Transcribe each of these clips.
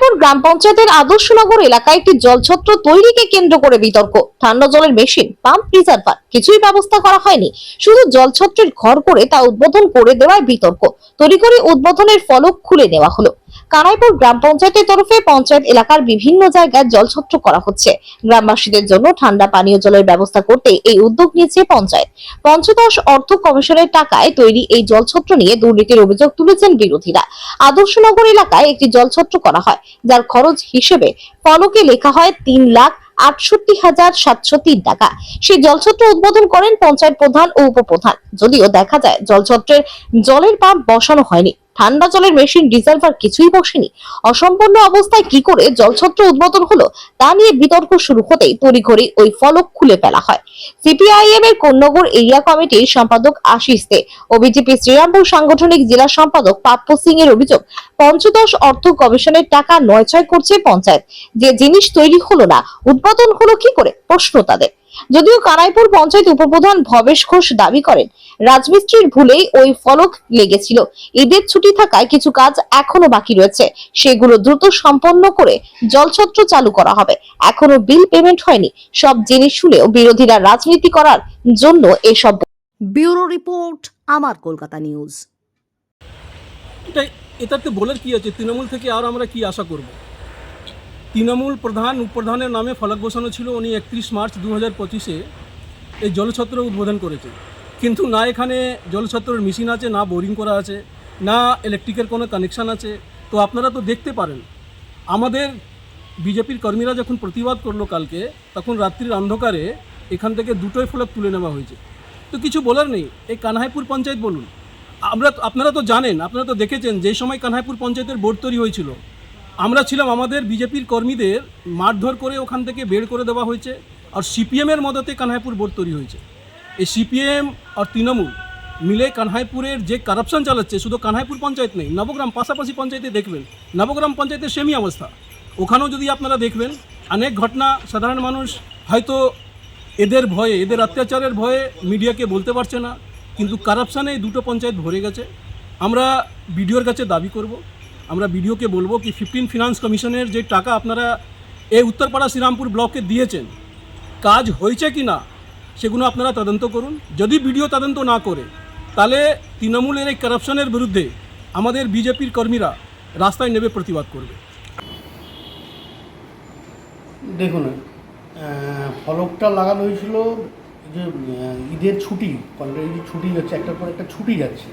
কানাইপুর গ্রাম পঞ্চায়েতের আদর্শনগর এলাকায় একটি জলছত্র তৈরিকে কেন্দ্র করে বিতর্ক। ঠান্ডা জলের মেশিন, পাম্প, রিজার্ভার, কিছুই ব্যবস্থা করা হয়নি। শুধু জলছত্রের ঘর করে তা উদ্বোধন করে দেওয়ায় বিতর্ক। তৈরি করে উদ্বোধনের ফলক খুলে নেওয়া হলো। কানাইপুর গ্রাম পঞ্চায়েতের তরফে পঞ্চায়েত এলাকার বিভিন্ন জায়গায় জলছত্র করা হচ্ছে। গ্রামবাসীদের জন্য ঠান্ডা পানীয় জলের ব্যবস্থা করতে এই উদ্যোগ নিয়েছে পঞ্চায়েত। পঞ্চদশ অর্থ কমিশনের টাকায় তৈরি এই জলছত্র নিয়ে দুর্নীতির অভিযোগ তুলেছেন বিরোধীরা। আদর্শনগর এলাকায় একটি জলছত্র করা হয়, যার খরচ হিসেবে ফলকে লেখা হয় তিন লাখ আটষট্টি হাজার সাতশো তিন টাকা। সেই জলছত্র উদ্বোধন করেন পঞ্চায়েত প্রধান ও উপপ্রধান। যদিও দেখা যায় জলছত্রের জলের পাম্প বসানো হয়নি। ঠান্ডা জলের মেশিন রিজার্ভার কিছুই বসেনি। অসম্পূর্ণ অবস্থায় কি করে জলছত্র উদ্বোধন হলো, তা নিয়ে বিতর্ক শুরু হতেই তড়িঘড়ি ওই ফলক খুলে ফেলা হয়। সিপিআইএম এর কোন্নগর এরিয়া কমিটির সম্পাদক আশিস দে ও বিজেপি শ্রীরামপুর সাংগঠনিক জেলা সম্পাদক পাপ্প সিং এর অভিযোগ, পঞ্চদশ অর্থ কমিশনের টাকা নয়ছয় করছে পঞ্চায়েত। যে জিনিস তৈরি হলো না, উদ্বোধন হলো কি করে? প্রশ্ন তাদের। যদিও কানাইপুর পঞ্চায়েত উপপ্রধান ভবেশ ঘোষ দাবি করেন রাজমিস্ত্রির ভুলেই ওই ফলক লেগেছিল। ঈদের ছুটি থাকায় কিছু কাজ এখনও বাকি রয়েছে। সেগুলো দ্রুত সম্পন্ন করে জলছত্র চালু করা হবে। এখনও বিল পেমেন্ট হয়নি। সব জিনিস শুনেও বিরোধীরা রাজনীতি করার জন্য এসব ব্যুরো রিপোর্ট আমার কলকাতা নিউজ। এটা এটাতে বলার কি আছে? তৃণমূল থেকে আর আমরা কি আশা করব? তৃণমূল প্রধান, উপপ্রধানের নামে ফলক বসানো ছিল উনি একত্রিশ মার্চ দু হাজার পঁচিশে। এই জলছত্র উদ্বোধন করেছে। কিন্তু না এখানে জলছত্রের মেশিন আছে, না বোরিং করা আছে, না ইলেকট্রিকের কোনো কানেকশান আছে। তো আপনারা তো দেখতে পারেন, আমাদের বিজেপির কর্মীরা যখন প্রতিবাদ করল কালকে, তখন রাত্রির অন্ধকারে এখান থেকে দুটোই ফলক তুলে নেওয়া হয়েছে। তো কিছু বলার নেই, এই কানহাইপুর পঞ্চায়েত বলুন। আমরা আপনারা তো জানেন, আপনারা তো দেখেছেন, যে সময় কানহাইপুর পঞ্চায়েতের বোর্ড তৈরি হয়েছিল আমরা ছিলাম আমাদের বিজেপির কর্মীদের মারধর করে ওখান থেকে বের করে দেওয়া হয়েছে, আর সিপিএমের মদতে কানহাইপুর বোর্ড তৈরি হয়েছে। এই সিপিএম আর তৃণমূল মিলে কানহাইপুরের যে কারাপশন চালাচ্ছে, শুধু কানহাইপুর পঞ্চায়েত নেই, নবগ্রাম পাশাপাশি পঞ্চায়েতে দেখবেন, নবগ্রাম পঞ্চায়েতের সেমই অবস্থা। ওখানেও যদি আপনারা দেখবেন, অনেক ঘটনা, সাধারণ মানুষ হয়তো এদের ভয়ে, এদের অত্যাচারের ভয়ে মিডিয়াকে বলতে পারছে না, কিন্তু কারাপশানে দুটো পঞ্চায়েত ভরে গেছে। আমরা বিডিওর কাছে দাবি করব আমরা বিডিওকে বলব কি ফিফটিন ফিনান্স কমিশনের যে টাকা আপনারা এই উত্তরপাড়া শ্রীরামপুর ব্লকে দিয়েছেন, কাজ হয়েছে কি না, সেগুলো আপনারা তদন্ত করুন। যদি বিডিও তদন্ত না করে, তাহলে তৃণমূলের এই কারাপশনের বিরুদ্ধে আমাদের বিজেপির কর্মীরা রাস্তায় নেবে প্রতিবাদ করবে। দেখুন ফলকটা লাগানো হয়েছিল যে ঈদের ছুটি যে ছুটি যাচ্ছে একটার পর একটা ছুটি যাচ্ছে।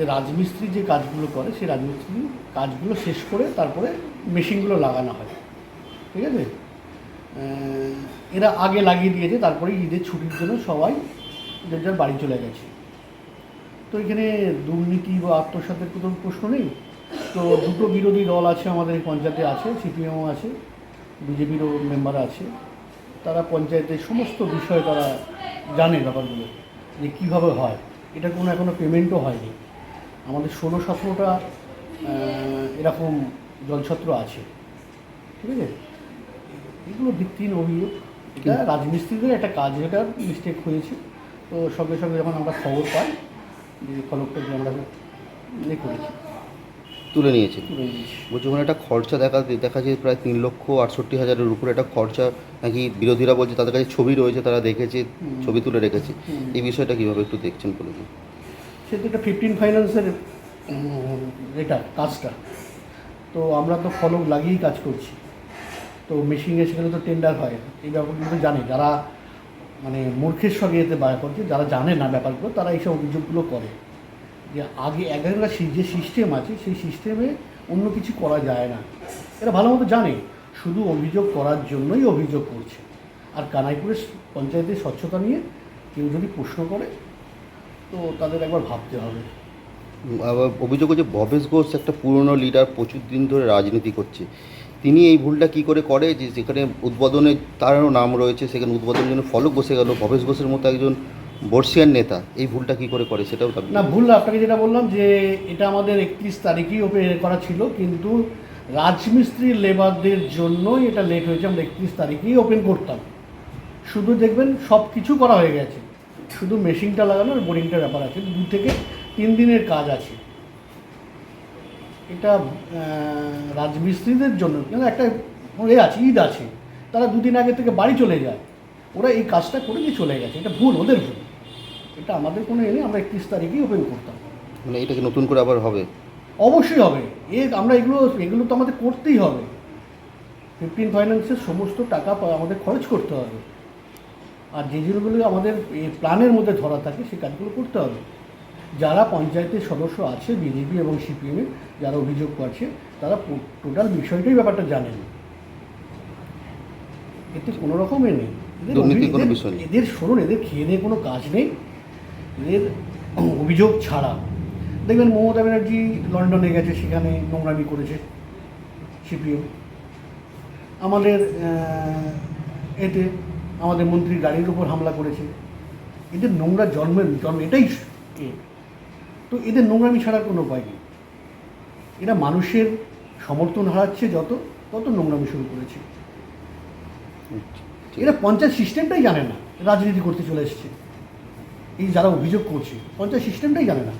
যে রাজমিস্ত্রি যে কাজগুলো করে, সেই রাজমিস্ত্রি কাজগুলো শেষ করে তারপরে মেশিনগুলো লাগানো হয়। ঠিক আছে? এরা আগে লাগিয়ে দিয়েছে, তারপরে ঈদের ছুটির জন্য সবাই যে যার বাড়ি চলে গেছে। তো এখানে দুর্নীতি বা আত্মসাতের কোনো প্রশ্ন নেই। তো দুটো বিরোধী দল আছে আমাদের এই পঞ্চায়েতে আছে সিপিএমও আছে, বিজেপিরও মেম্বার আছে। তারা পঞ্চায়েতের সমস্ত বিষয় তারা জানে ব্যাপারগুলো, যে কীভাবে হয়। এটা কোনো এখনও পেমেন্টও হয়নি। আমাদের ষোলো সতেরোটা এরকম জলছত্র আছে। ঠিক আছে? এগুলো ভিত্তিহীন অভিযোগ। এটা রাজমিস্ত্রিদের একটা কাজ এটা মিস্টেক হয়েছে। তো সঙ্গে সঙ্গে যখন আমরা খবর পাই যে ফলকটা যে আমরা ইয়ে করেছি তুলে নিয়েছে। বলছি ওখানে একটা খরচা দেখা দেখা যায় প্রায় তিন লক্ষ আটষট্টি হাজারের উপরে একটা খরচা নাকি বিরোধীরা বলছে তাদের কাছে ছবি রয়েছে তারা দেখেছে ছবি তুলে রেখেছে। এই বিষয়টা কীভাবে একটু দেখছেন বলে সেটা একটা ফিফটিন ফাইন্যান্সের এটা, কাজটা। তো আমরা তো ফলক লাগিয়েই কাজ করছি। তো মেশিনে সেখানে তো টেন্ডার হয়। এই ব্যাপারগুলো তো জানে। যারা মানে মূর্খের সঙ্গে এতে বার করছে, যারা জানে না ব্যাপারগুলো, তারা এইসব অভিযোগগুলো করে। যে আগে, এখানকার সি- যে সিস্টেম আছে, সেই সিস্টেমে অন্য কিছু করা যায় না। এরা ভালো মতো জানে। শুধু অভিযোগ করার জন্যই অভিযোগ করছে। আর কানাইপুরের পঞ্চায়েতের স্বচ্ছতা নিয়ে কেউ যদি প্রশ্ন করে তো তাদের একবার ভাবতে হবে। আবার অভিযোগ হচ্ছে ভবেশ ঘোষ একটা পুরনো লিডার প্রচুর দিন ধরে রাজনীতি করছে। তিনি এই ভুলটা কি করে করে যে যেখানে উদ্বোধনে তারও নাম রয়েছে সেখানে উদ্বোধনের জন্য ফলক বসে গেল ভবেশ ঘোষের মতো একজন বর্ষিয়ান নেতা এই ভুলটা কি করে করে সেটাও না ভুল আপনাকে যেটা বললাম যে এটা আমাদের একত্রিশ তারিখেই ওপেন করা ছিল কিন্তু রাজমিস্ত্রি লেবারদের জন্যই এটা লেট হয়েছে আমরা একত্রিশ তারিখেই ওপেন করতাম। শুধু দেখবেন সব কিছু করা হয়ে গেছে। শুধু মেশিনটা লাগানো আর বোরিংটার ব্যাপার আছে দু থেকে তিন দিনের কাজ আছে। এটা রাজমিস্ত্রিদের জন্য কেন একটা এ আছে ঈদ আছে তারা দুদিন আগে থেকে বাড়ি চলে যায়। ওরা এই কাজটা করে দিয়ে চলে গেছে এটা ভুল ওদের ভুল। এটা আমাদের কোনো এনে আমরা একত্রিশ তারিখেই ওপেন করতাম। মানে এটাকে নতুন করে আবার হবে? অবশ্যই হবে। এ আমরা এগুলো এগুলো তো আমাদের করতেই হবে। ফিফটিন ফাইন্যান্সের সমস্ত টাকা আমাদের খরচ করতে হবে। আর যে যেগুলো আমাদের এই প্ল্যানের মধ্যে ধরা থাকে সে কাজগুলো করতে হবে। যারা পঞ্চায়েতের সদস্য আছে বিজেপি এবং সিপিএমের যারা অভিযোগ করছে তারা টোটাল বিষয়টাই ব্যাপারটা জানেন। এতে কোনো রকমের নেই। এদের দুর্নীতির এদের- বিষয় নেই। এদের শুনুন এদের খেয়ে দিয়ে কোনো কাজ নেই। এদের অভিযোগ ছাড়া। দেখবেন মমতা ব্যানার্জি লন্ডনে গেছে সেখানে নোংরামি করেছে সিপিএম। আমাদের এতে আমাদের মন্ত্রীর গাড়ির উপর হামলা করেছে। এদের নোংরা জন্মের জন্ম এটাই এ। তো এদের নোংরামি ছাড়ার কোনো উপায় নেই। এরা মানুষের সমর্থন হারাচ্ছে যত তত নোংরামি শুরু করেছে। এরা পঞ্চায়েত সিস্টেমটাই জানে না রাজনীতি করতে চলে এসছে। এই যারা অভিযোগ করছে পঞ্চায়েত সিস্টেমটাই জানে না।